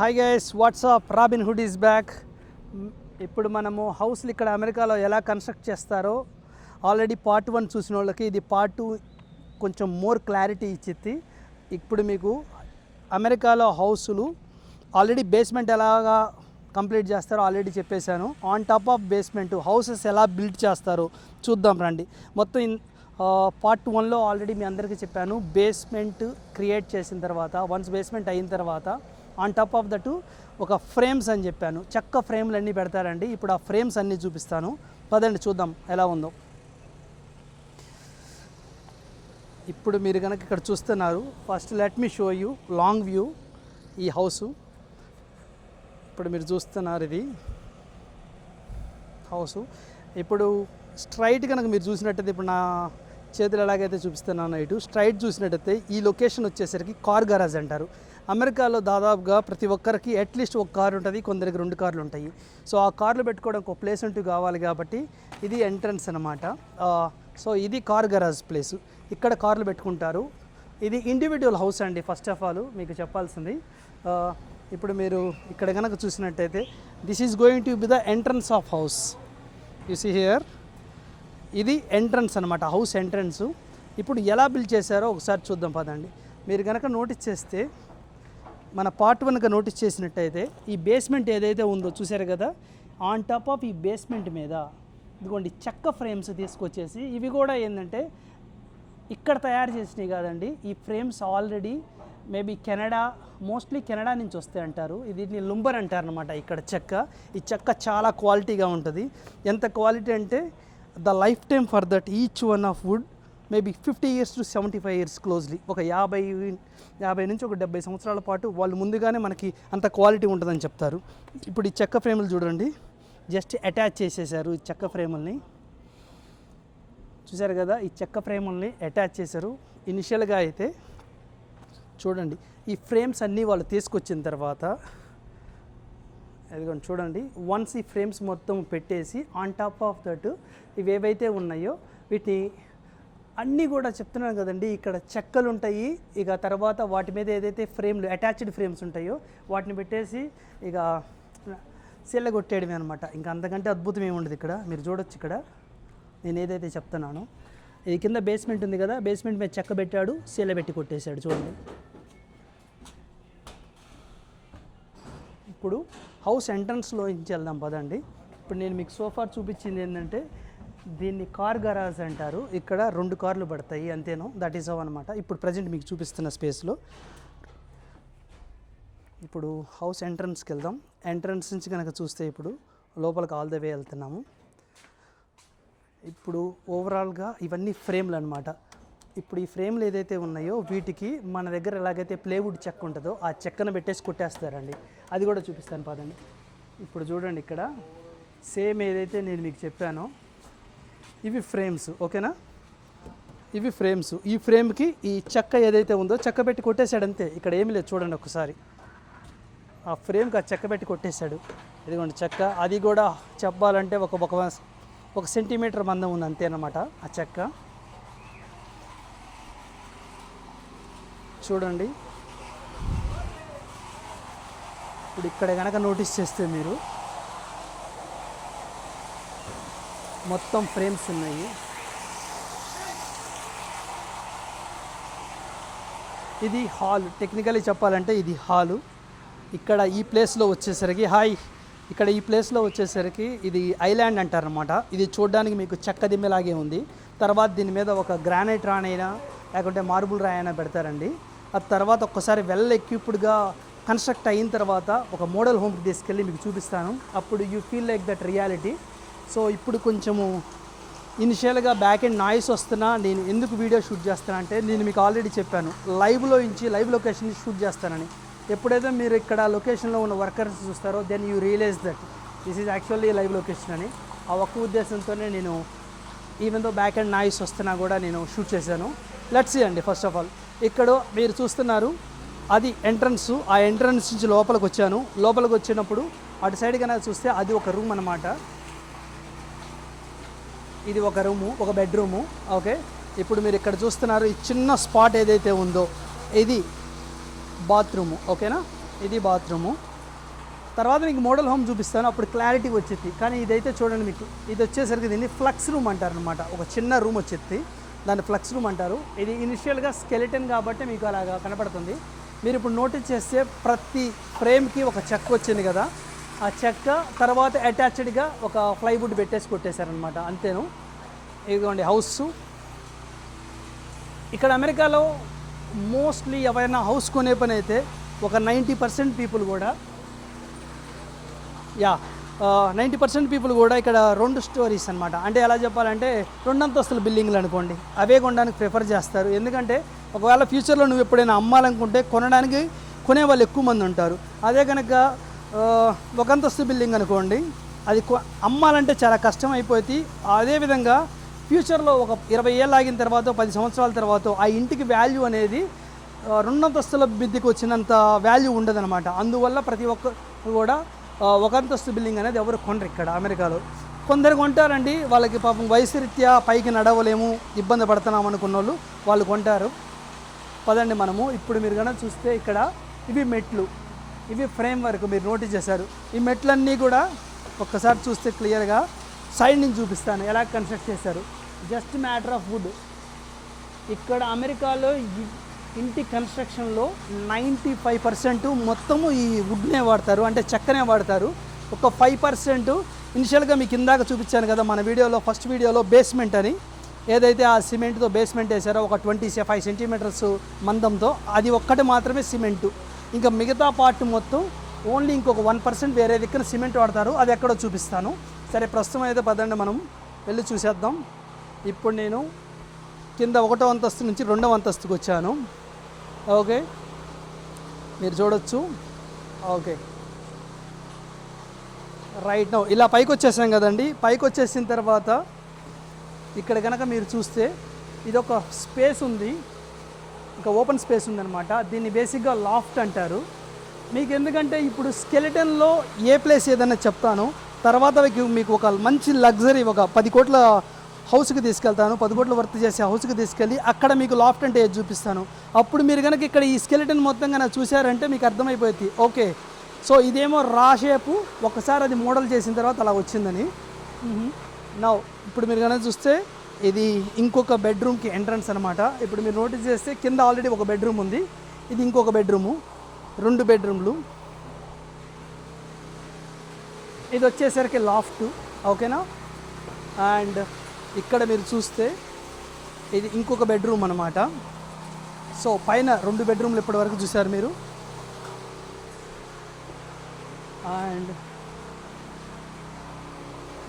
Hi guys what's up Robin Hood is back ఇప్పుడు మనము హౌస్లు ఇక్కడ అమెరికాలో ఎలా కన్స్ట్రక్ట్ చేస్తారో ఆల్రెడీ పార్ట్ వన్ చూసిన వాళ్ళకి ఇది పార్ట్ టూ కొంచెం మోర్ క్లారిటీ ఇచ్చిద్ది. ఇప్పుడు మీకు అమెరికాలో హౌసులు ఆల్రెడీ బేస్మెంట్ ఎలాగా కంప్లీట్ చేస్తారో ఆల్రెడీ చెప్పేశాను. On top of basement houses ఎలా బిల్డ్ చేస్తారో చూద్దాం రండి. మొత్తం పార్ట్ వన్లో ఆల్రెడీ మీ అందరికీ చెప్పాను. బేస్మెంట్ క్రియేట్ చేసిన తర్వాత వన్స్ బేస్మెంట్ అయిన తర్వాత ఆన్ టాప్ ఆఫ్ దట్ ఒక ఫ్రేమ్స్ అని చెప్పాను. చెక్క ఫ్రేమ్లు అన్నీ పెడతారండి. ఇప్పుడు ఆ ఫ్రేమ్స్ అన్నీ చూపిస్తాను. పదండి చూద్దాం ఎలా ఉందో. ఇప్పుడు మీరు కనుక ఇక్కడ చూస్తున్నారు first let me show you long view ఈ హౌసు ఇప్పుడు మీరు చూస్తున్నారు ఇది హౌసు ఇప్పుడు స్ట్రైట్ కనుక మీరు చూసినట్టయితే ఇప్పుడు నా చేతులు ఎలాగైతే చూపిస్తున్నాను ఇటు స్ట్రైట్ చూసినట్టయితే ఈ లొకేషన్ వచ్చేసరికి కార్ గరాజ్ అంటారు. అమెరికాలో దాదాపుగా ప్రతి ఒక్కరికి అట్లీస్ట్ ఒక కార్ ఉంటుంది. కొందరికి రెండు కార్లు ఉంటాయి. సో ఆ కార్లు పెట్టుకోవడానికి ఒక ప్లేస్ అంటూ కావాలి కాబట్టి ఇది ఎంట్రన్స్ అనమాట సో ఇది కార్ గరాజ్ ప్లేస్ ఇక్కడ కార్లు పెట్టుకుంటారు. ఇది ఇండివిజువల్ హౌస్ అండి ఫస్ట్ ఆఫ్ ఆల్ మీకు చెప్పాల్సింది. ఇప్పుడు మీరు ఇక్కడ కనుక చూసినట్టయితే this is going to be the entrance of house you see here ఇది ఎంట్రన్స్ అనమాట హౌస్ ఎంట్రన్స్ ఇప్పుడు ఎలా బిల్డ్ చేశారో ఒకసారి చూద్దాం పదండి. మీరు కనుక నోటీస్ చేస్తే మన పార్ట్ వన్గా నోటీస్ చేసినట్టయితే ఈ బేస్మెంట్ ఏదైతే ఉందో చూశారు కదా ఆన్ టాప్ ఆఫ్ ఈ బేస్మెంట్ మీద ఇదిగోండి చెక్క ఫ్రేమ్స్ తీసుకొచ్చేసి ఇవి కూడా ఏంటంటే ఇక్కడ తయారు చేసినవి కాదండి. ఈ frames already maybe Canada mostly Canada నుంచి వస్తాయి అంటారు. దీన్ని లుంబర్ అంటారు అనమాట ఇక్కడ చెక్క. ఈ చెక్క చాలా క్వాలిటీగా ఉంటుంది. ఎంత క్వాలిటీ అంటే the lifetime for that each one of wood maybe fifty years to seventy five years closely. ఒక యాభై యాభై నుంచి ఒక డెబ్బై సంవత్సరాల పాటు వాళ్ళు ముందుగానే మనకి అంత క్వాలిటీ ఉంటుందని చెప్తారు. ఇప్పుడు ఈ చెక్క ఫ్రేములు చూడండి. జస్ట్ అటాచ్ చేసేసారు ఈ చెక్క ఫ్రేముల్ని. చూశారు కదా ఈ చెక్క ఫ్రేముల్ని అటాచ్ చేశారు. ఇనిషియల్గా అయితే చూడండి ఈ ఫ్రేమ్స్ అన్నీ వాళ్ళు తీసుకొచ్చిన తర్వాత అదిగోండి చూడండి వన్స్ ఈ ఫ్రేమ్స్ మొత్తం పెట్టేసి ఆన్ టాప్ ఆఫ్ దట్ ఇవి ఏవైతే ఉన్నాయో వీటిని అన్నీ కూడా చెప్తున్నాను కదండి. ఇక్కడ చెక్కలు ఉంటాయి ఇక తర్వాత వాటి మీద ఏదైతే ఫ్రేమ్లు అటాచ్డ్ ఫ్రేమ్స్ ఉంటాయో వాటిని పెట్టేసి ఇక సెల్ల కొట్టేయడమే అనమాట ఇంకా అంతకంటే అద్భుతం ఏముండదు ఉండదు ఇక్కడ. మీరు చూడొచ్చు ఇక్కడ. నేను ఏదైతే చెప్తున్నానో. ఇది కింద బేస్మెంట్ ఉంది కదా. బేస్మెంట్ మీద చెక్క పెట్టాడు. సీల పెట్టి కొట్టేశాడు చూడండి. ఇప్పుడు హౌస్ ఎంట్రన్స్లో నుంచి వెళ్దాం పదండి. ఇప్పుడు నేను మీకు సోఫా చూపించింది ఏంటంటే దీన్ని కార్ గరాజ్ అంటారు. ఇక్కడ రెండు కార్లు పడతాయి అంతేనో? దట్ ఈస్ అవ్ అనమాట ఇప్పుడు ప్రజెంట్ మీకు చూపిస్తున్న స్పేస్లో ఇప్పుడు హౌస్ ఎంట్రన్స్కి వెళ్దాం. ఎంట్రన్స్ నుంచి కనుక చూస్తే ఇప్పుడు లోపలికి ఆల్ ద వే వెళ్తున్నాము. ఇప్పుడు ఓవరాల్గా ఇవన్నీ ఫ్రేమ్లు అనమాట ఇప్పుడు ఈ ఫ్రేమ్లు ఏదైతే ఉన్నాయో వీటికి మన దగ్గర ఎలాగైతే ప్లేవుడ్ చెక్క ఉంటుందో ఆ చెక్కను పెట్టేసి కొట్టేస్తారండి. అది కూడా చూపిస్తాను పదండి. ఇప్పుడు చూడండి ఇక్కడ. సేమ్ ఏదైతే నేను మీకు చెప్పానో ఇవి ఫ్రేమ్స్ ఓకేనా? ఇవి ఫ్రేమ్స్. ఈ ఫ్రేమ్కి ఈ చెక్క ఏదైతే ఉందో చెక్క పెట్టి కొట్టేశాడు అంతే. ఇక్కడ ఏమి లేదు చూడండి ఒకసారి. ఆ ఫ్రేమ్కి ఆ చెక్క పెట్టి కొట్టేశాడు. ఇదిగోండి చెక్క. అది కూడా చెప్పాలంటే ఒక ఒక ఒక సెంటీమీటర్ మందం ఉంది అంతేనమాట ఆ చెక్క. చూడండి. ఇప్పుడు ఇక్కడ కనుక నోటీస్ చేస్తే మీరు మొత్తం ఫ్రేమ్స్ ఉన్నాయి. ఇది హాల్. టెక్నికలీ చెప్పాలంటే ఇది హాలు. ఇక్కడ ఈ ప్లేస్లో వచ్చేసరికి హాయ్ ఇక్కడ ఈ ప్లేస్లో వచ్చేసరికి ఇది ఐలాండ్ అంటారనమాట ఇది చూడడానికి మీకు చెక్క దిమ్మెలాగే ఉంది. తర్వాత దీని మీద ఒక గ్రానైట్ రానైనా లేకుంటే మార్బుల్ రాయైనా పెడతారండి. ఆ తర్వాత ఒక్కసారి వెల్ ఎక్విప్డ్గా కన్స్ట్రక్ట్ అయిన తర్వాత ఒక మోడల్ హోమ్కి తీసుకెళ్ళి మీకు చూపిస్తాను. అప్పుడు you feel like that reality so ఇప్పుడు కొంచెము ఇనిషియల్గా బ్యాక్ అండ్ నాయిస్ వస్తున్నా నేను ఎందుకు వీడియో షూట్ చేస్తాను అంటే నేను మీకు ఆల్రెడీ చెప్పాను లైవ్లో ఇచ్చి లైవ్ లొకేషన్ షూట్ చేస్తానని. ఎప్పుడైతే మీరు ఇక్కడ లొకేషన్లో ఉన్న వర్కర్స్ చూస్తారో then you realize that this is actually live location అని. ఆ ఒక్క ఉద్దేశంతోనే నేను even though back and noise వస్తున్నా కూడా నేను షూట్ చేశాను. లెట్స్ అండి ఫస్ట్ ఆఫ్ ఆల్ ఇక్కడ మీరు చూస్తున్నారు అది ఎంట్రన్స్. ఆ ఎంట్రన్స్ నుంచి లోపలికి వచ్చాను. లోపలికి వచ్చినప్పుడు అటు సైడ్ కనుక చూస్తే అది ఒక రూమ్ అనమాట ఇది ఒక రూము ఒక బెడ్రూము ఓకే? ఇప్పుడు మీరు ఇక్కడ చూస్తున్నారు ఈ చిన్న స్పాట్ ఏదైతే ఉందో ఇది బాత్రూము ఓకేనా? ఇది బాత్రూము. తర్వాత మీకు మోడల్ హోమ్ చూపిస్తాను అప్పుడు క్లారిటీ వచ్చింది. కానీ ఇదైతే చూడండి మీకు ఇది వచ్చేసరికి దీన్ని ఫ్లక్స్ రూమ్ అంటారు అనమాట ఒక చిన్న రూమ్ వచ్చేది దాన్ని ఫ్లక్స్ రూమ్ అంటారు. ఇది ఇనిషియల్గా స్కెలిటన్ కాబట్టి మీకు అలాగా కనపడుతుంది. మీరు ఇప్పుడు నోటీస్ చేస్తే ప్రతి ఫ్రేమ్కి ఒక చెక్క వచ్చింది కదా. ఆ చెక్క తర్వాత అటాచ్డ్గా ఒక ప్లైవుడ్ పెట్టేసి కొట్టేశారనమాట అంతేను. ఇదిగోండి హౌస్. ఇక్కడ అమెరికాలో మోస్ట్లీ ఎవరైనా హౌస్ కొనే పని అయితే ఒక నైంటీ పర్సెంట్ పీపుల్ కూడా యా నైంటీ పర్సెంట్ పీపుల్ కూడా ఇక్కడ రెండు స్టోరీస్ అనమాట అంటే ఎలా చెప్పాలంటే రెండు అంతస్తుల బిల్డింగ్లు అనుకోండి అవే కొనడానికి ప్రిఫర్ చేస్తారు. ఎందుకంటే ఒకవేళ ఫ్యూచర్లో నువ్వు ఎప్పుడైనా అమ్మాలనుకుంటే కొనడానికి కొనే వాళ్ళు ఎక్కువ మంది ఉంటారు. అదే కనుక ఒకంతస్తు ఒక అంతస్తు బిల్డింగ్ అనుకోండి. అది అమ్మాలంటే చాలా కష్టం అయిపోతే అదేవిధంగా ఫ్యూచర్లో ఒక ఇరవై ఏళ్ళు ఆగిన తర్వాత పది సంవత్సరాల తర్వాత ఆ ఇంటికి వాల్యూ అనేది రెండంతస్తుల బిద్దికి వచ్చినంత వాల్యూ ఉండదన్నమాట అందువల్ల ప్రతి ఒక్క కూడా ఒకంతస్తు ఒక అంతస్తు బిల్డింగ్ అనేది ఎవరు కొనరు ఇక్కడ అమెరికాలో. కొందరు కొంటారండి. వాళ్ళకి పాపం వయసు రీత్యా పైకి నడవలేము ఇబ్బంది పడుతున్నాం అనుకున్న వాళ్ళు వాళ్ళు కొంటారు. పదండి మనము. ఇప్పుడు మీరు కనుక చూస్తే ఇక్కడ ఇవి మెట్లు. ఇవి ఫ్రేమ్ వర్క్ మీరు నోటీస్ చేశారు. ఈ మెట్లన్నీ కూడా ఒక్కసారి చూస్తే క్లియర్గా సైడ్ నుంచి చూపిస్తాను. ఎలా కన్స్ట్రక్ట్ చేశారు? జస్ట్ మ్యాటర్ ఆఫ్ వుడ్ ఇక్కడ అమెరికాలో ఇంటి కన్స్ట్రక్షన్లో నైంటీ ఫైవ్ పర్సెంట్ మొత్తము ఈ వుడ్నే వాడతారు. అంటే చెక్కనే వాడతారు. ఒక ఫైవ్ పర్సెంట్ ఇనిషియల్గా మీకు ఇందాక చూపించాను కదా మన వీడియోలో ఫస్ట్ వీడియోలో బేస్మెంట్ అని. ఏదైతే ఆ సిమెంట్తో బేస్మెంట్ వేసారో ఒక ట్వంటీ ఫైవ్ సెంటీమీటర్స్ మందంతో అది ఒక్కటి మాత్రమే సిమెంటు ఇంకా మిగతా పార్ట్ మొత్తం ఓన్లీ ఇంకొక వన్ పర్సెంట్ వేరే దగ్గర సిమెంట్ వాడతారు. అది ఎక్కడో చూపిస్తాను. సరే ప్రస్తుతం అయితే పదండి మనం. వెళ్ళి చూసేద్దాం. ఇప్పుడు నేను కింద ఒకటో అంతస్తు నుంచి రెండవ అంతస్తుకు వచ్చాను. ఓకే. మీరు చూడొచ్చు. ఓకే. Right no. ఇలా పైకి వచ్చేసాం కదండి. పైకి వచ్చేసిన తర్వాత ఇక్కడ కనుక మీరు చూస్తే ఇది ఒక స్పేస్ ఉంది. ఇంకా ఓపెన్ స్పేస్ ఉందన్నమాట. దీన్ని బేసిక్గా లాఫ్ట్ అంటారు. మీకు ఎందుకంటే ఇప్పుడు స్కెలిటన్లో ఏ ప్లేస్ ఏదైనా చెప్తాను తర్వాత మీకు- మీకు ఒక మంచి లగ్జరీ ఒక పది కోట్ల హౌస్కి తీసుకెళ్తాను పది కోట్ల వర్త్ చేసే హౌస్కి తీసుకెళ్ళి అక్కడ మీకు లాఫ్ట్ అంటే ఏది చూపిస్తాను. అప్పుడు మీరు కనుక ఇక్కడ ఈ స్కెలిటన్ మొత్తం కనుక చూశారంటే మీకు అర్థమైపోయింది ఓకే. సో ఇదేమో రా షేపు ఒకసారి అది మోడల్ చేసిన తర్వాత అలా వచ్చిందని. నా ఇప్పుడు మీరు కనుక చూస్తే ఇది ఇంకొక బెడ్రూమ్కి ఎంట్రన్స్ అనమాట ఇప్పుడు మీరు నోటీస్ చేస్తే కింద ఆల్రెడీ ఒక బెడ్రూమ్ ఉంది. ఇది ఇంకొక బెడ్రూము రెండు బెడ్రూమ్లు ఇది వచ్చేసరికి లాఫ్ట్ ఓకేనా అండ్ ఇక్కడ మీరు చూస్తే ఇది ఇంకొక బెడ్రూమ్ అనమాట సో పైన రెండు బెడ్రూమ్లు ఇప్పటి వరకు మీరు. అండ్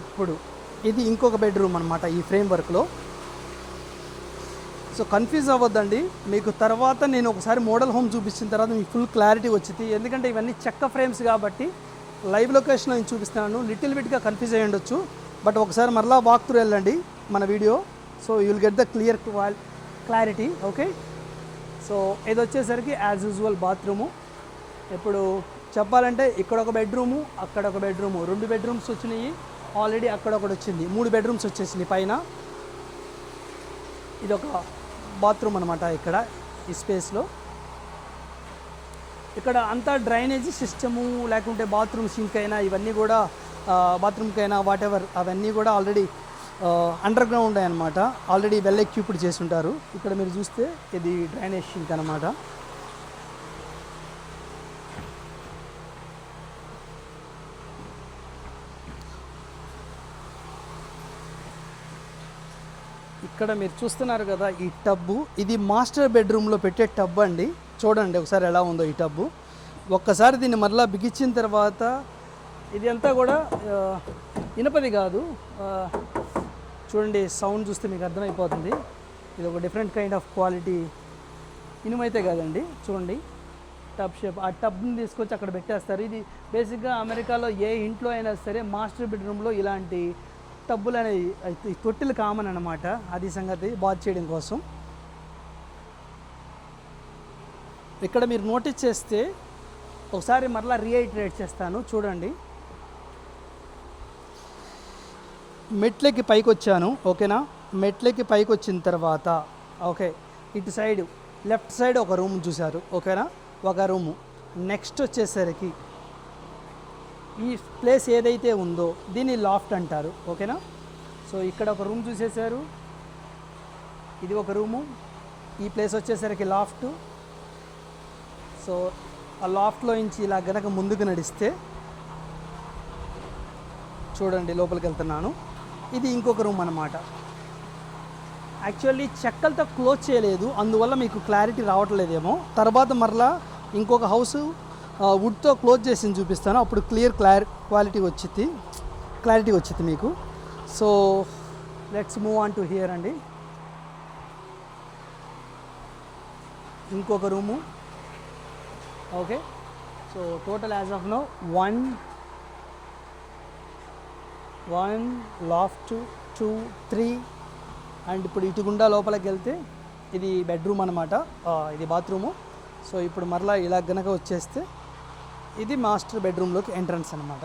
ఇప్పుడు ఇది ఇంకొక బెడ్రూమ్ అనమాట ఈ ఫ్రేమ్ వర్క్లో. సో కన్ఫ్యూజ్ అవ్వద్దండి. మీకు తర్వాత నేను ఒకసారి మోడల్ హోమ్ చూపించిన తర్వాత మీకు ఫుల్ క్లారిటీ వచ్చింది ఎందుకంటే ఇవన్నీ చెక్క ఫ్రేమ్స్ కాబట్టి లైవ్ లొకేషన్లో నేను చూపిస్తున్నాను. లిటిల్ బిట్గా కన్ఫ్యూజ్ అయ్యి ఉండొచ్చు. బట్ ఒకసారి మరలా వాక్ త్రూ వెళ్ళండి మన video. So you will get the clear clarity okay so ఇది వచ్చేసరికి యాజ్ యూజువల్ బాత్రూము ఇప్పుడు చెప్పాలంటే ఇక్కడ ఒక బెడ్రూము అక్కడ ఒక బెడ్రూము. రెండు బెడ్రూమ్స్ వచ్చినాయి. ఆల్రెడీ అక్కడ ఒకటి వచ్చింది. మూడు బెడ్రూమ్స్ వచ్చేసింది పైన. ఇది ఒక బాత్రూమ్ అనమాట ఇక్కడ ఈ స్పేస్లో. ఇక్కడ అంతా డ్రైనేజీ సిస్టము లేకుంటే బాత్రూమ్ సింక్ అయినా ఇవన్నీ కూడా బాత్రూమ్కి అయినా వాట్ ఎవర్ అవన్నీ కూడా ఆల్రెడీ అండర్ గ్రౌండ్ అనమాట ఆల్రెడీ వెల్ ఎక్విప్డ్ చేసి ఉంటారు. ఇక్కడ మీరు చూస్తే ఇది డ్రైనేజ్ సింక్ అనమాట ఇక్కడ మీరు చూస్తున్నారు కదా ఈ టబ్బు. ఇది మాస్టర్ బెడ్రూమ్లో పెట్టే టబ్ అండి. చూడండి ఒకసారి ఎలా ఉందో ఈ టబ్బు. ఒక్కసారి దీన్ని మరలా బిగించిన తర్వాత ఇది అంతా కూడా ఇనపది కాదు. చూడండి సౌండ్ చూస్తే మీకు అర్థమైపోతుంది. ఇది ఒక డిఫరెంట్ కైండ్ ఆఫ్ క్వాలిటీ ఇనుమైతే కాదండి. చూడండి. Tub shape. ఆ టబ్ని తీసుకొచ్చి అక్కడ పెట్టేస్తారు. ఇది బేసిక్గా అమెరికాలో ఏ ఇంట్లో అయినా సరే మాస్టర్ బెడ్రూమ్లో ఇలాంటి టబ్బులు అనేవి అయితే ఈ తొట్టెలు కామన్ అనమాట అది సంగతి బాత్ చేయడం కోసం. ఇక్కడ మీరు నోటీస్ చేస్తే ఒకసారి మరలా రీఐటరేట్ చేస్తాను. చూడండి. మెట్లకి పైకి వచ్చాను ఓకేనా? మెట్లకి పైకి వచ్చిన తర్వాత ఓకే. ఇటు సైడ్ లెఫ్ట్ సైడ్ ఒక రూమ్ చూశారు. ఓకేనా? ఒక రూము. నెక్స్ట్ వచ్చేసరికి ఈ ప్లేస్ ఏదైతే ఉందో దీన్ని లాఫ్ట్ అంటారు ఓకేనా? సో ఇక్కడ ఒక రూమ్ చూసేశారు. ఇది ఒక రూము. ఈ ప్లేస్ వచ్చేసరికి లాఫ్ట్. సో ఆ లాఫ్ట్లో నుంచి ఇలా గనక ముందుకు నడిస్తే చూడండి లోపలికి వెళ్తున్నాను. ఇది ఇంకొక రూమ్ అన్నమాట. యాక్చువల్లీ చెక్కలతో క్లోజ్ చేయలేదు అందువల్ల మీకు క్లారిటీ రావట్లేదేమో. తర్వాత మరలా ఇంకొక హౌస్ వుడ్తో క్లోజ్ చేసి చూపిస్తాను. అప్పుడు క్లియర్ క్లారి క్వాలిటీ వచ్చింది క్లారిటీ వచ్చింది మీకు. So let's move on to here అండి. ఇంకొక room okay so total as of now one one loft two three and ఇప్పుడు ఇటుగుండా లోపలికి వెళ్తే ఇది బెడ్రూమ్ అనమాట ఇది బాత్రూము సో ఇప్పుడు మరలా ఇలా గనక వచ్చేస్తే ఇది మాస్టర్ బెడ్రూమ్లోకి ఎంట్రన్స్ అనమాట